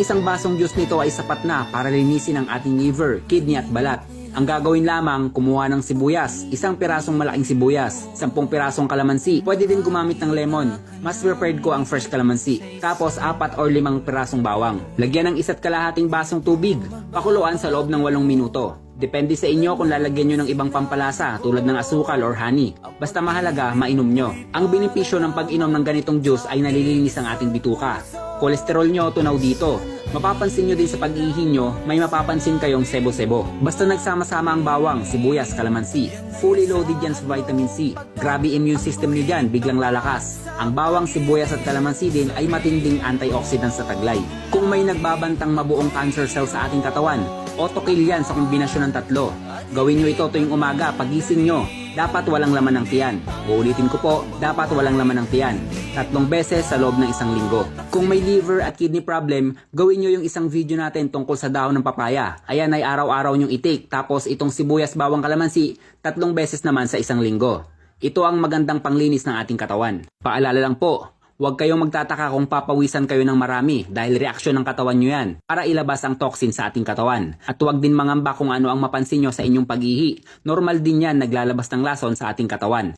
Isang basong juice nito ay sapat na para linisin ang ating liver, kidney at balat. Ang gagawin lamang, kumuha ng sibuyas, isang pirasong malaking sibuyas, sampung pirasong kalamansi, pwede din gumamit ng lemon. Mas preferred ko ang fresh kalamansi. Tapos apat or limang pirasong bawang. Lagyan ng isa't kalahating basong tubig. Pakuluan sa loob ng walong minuto. Depende sa inyo kung lalagyan nyo ng ibang pampalasa tulad ng asukal or honey. Basta mahalaga, mainom nyo. Ang benepisyo ng pag-inom ng ganitong juice ay nalilinis ang ating bituka. Kolesterol nyo tunaw dito. Mapapansin nyo din sa pag-ihi nyo, may mapapansin kayong sebo-sebo. Basta nagsama-sama ang bawang, sibuyas, kalamansi. Fully loaded yan sa vitamin C. Grabe immune system nyo dyan, biglang lalakas. Ang bawang, sibuyas at kalamansi din ay matinding antioxidant sa taglay. Kung may nagbabantang mabuong cancer cell sa ating katawan, auto-kill yan sa kombinasyon ng tatlo. Gawin nyo ito tuwing umaga, pagising nyo. Dapat walang laman ng tiyan. Uulitin ko po, dapat walang laman ng tiyan. Tatlong beses sa loob ng isang linggo. Kung may liver at kidney problem, gawin nyo yung isang video natin tungkol sa dahon ng papaya. Ayan ay araw-araw nyong itik. Tapos itong sibuyas bawang kalamansi, tatlong beses naman sa isang linggo. Ito ang magandang panglinis ng ating katawan. Paalala lang po, Huwag kayong magtataka kung papawisan kayo ng marami dahil reaksyon ng katawan nyo yan para ilabas ang toxin sa ating katawan. At huwag din mangamba kung ano ang mapansin nyo sa inyong pag-ihi. Normal din yan naglalabas ng lason sa ating katawan.